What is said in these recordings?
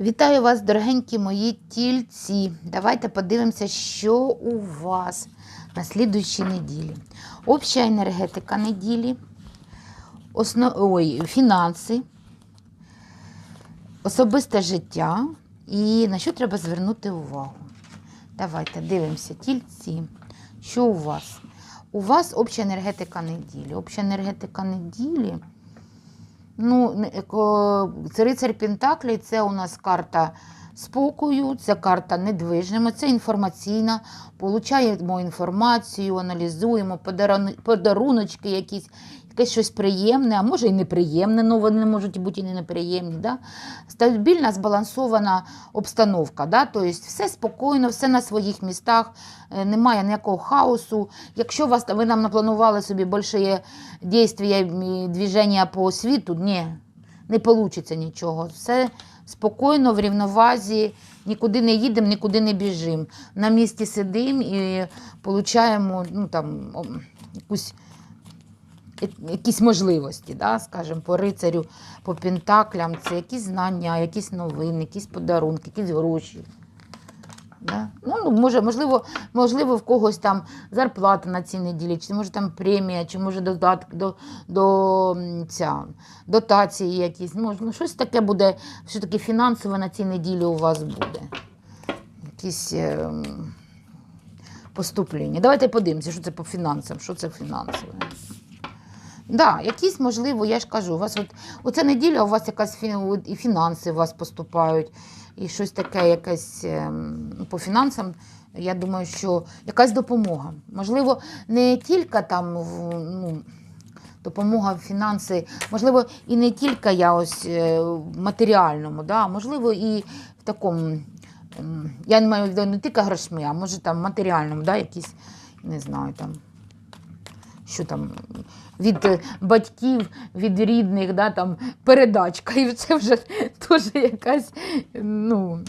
Вітаю вас, дорогенькі мої тільці. Давайте подивимося, що у вас на слідуючій неділі. Обща енергетика неділі, основ... Ой, фінанси, особисте життя і на що треба звернути увагу. Давайте дивимося, тільці. Що у вас? У вас обща енергетика неділі. Обща енергетика неділі. Ну, не- ко- це рицар Пентаклі, це у нас карта спокою, це карта недвижними, це інформаційна. Получаємо інформацію, аналізуємо, подарун- подаруночки якісь, якесь щось приємне, а може і неприємне, ну вони можуть бути і не неприємні. Да? Стабільна, збалансована обстановка. Да? Тобто все спокійно, все на своїх містах, е, немає ніякого хаосу. Якщо вас, ви нам напланували собі більше і движення по світу, ні, не вийде нічого. Все спокійно, в рівновазі, нікуди не їдемо, нікуди не біжимо. На місці сидимо і отримуємо ну, там, якусь, якісь можливості, да, скажімо, по рицарю, по пентаклям. Це якісь знання, якісь новини, якісь подарунки, якісь гроші. Да? Ну, ну, може, можливо, можливо, в когось там зарплата на цій неділі, чи може там премія, чи може додаток до, до ця, дотації якісь. Ну, ну, щось таке буде, таке фінансове на цій неділі у вас буде. Якісь е, поступлення. Давайте подивимося, що це по фінансам, що це фінансове. Да, якісь, можливо, я ж кажу, у вас от, оця неділя у вас якась і фінанси у вас поступають, і щось таке, якесь ем, по фінансам. Я думаю, що якась допомога. Можливо, не тільки там ну, допомога в фінанси, можливо, і не тільки я ось е, в матеріальному, да, можливо, і в такому. ем, Я не маю в не тільки грошми, а може там матеріальному, да, якісь, не знаю, там що там від е, батьків, від рідних, да, там, передачка. І це вже теж якась, ну,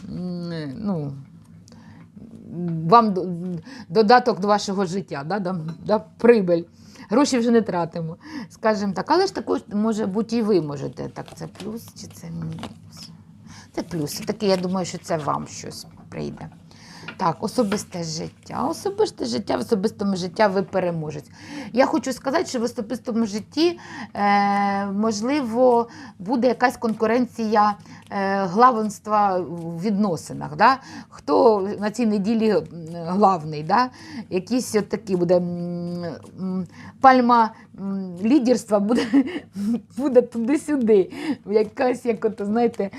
ну, вам додаток до вашого життя, да, да, да, прибиль. Гроші вже не тратимо, скажімо так. Але ж також, може бути, і ви можете. Так, це плюс чи це мінус? Це плюс. Таке, я думаю, що це вам щось прийде. Так, особисте життя. Особисте життя, в особистому житті ви переможець. Я хочу сказати, що в особистому житті, е, можливо, буде якась конкуренція е, главенства в відносинах. Да? Хто на цій неділі главний? Да? Якийсь от такий буде пальма лідерства буде, буде туди-сюди. Якась, як от, знаєте,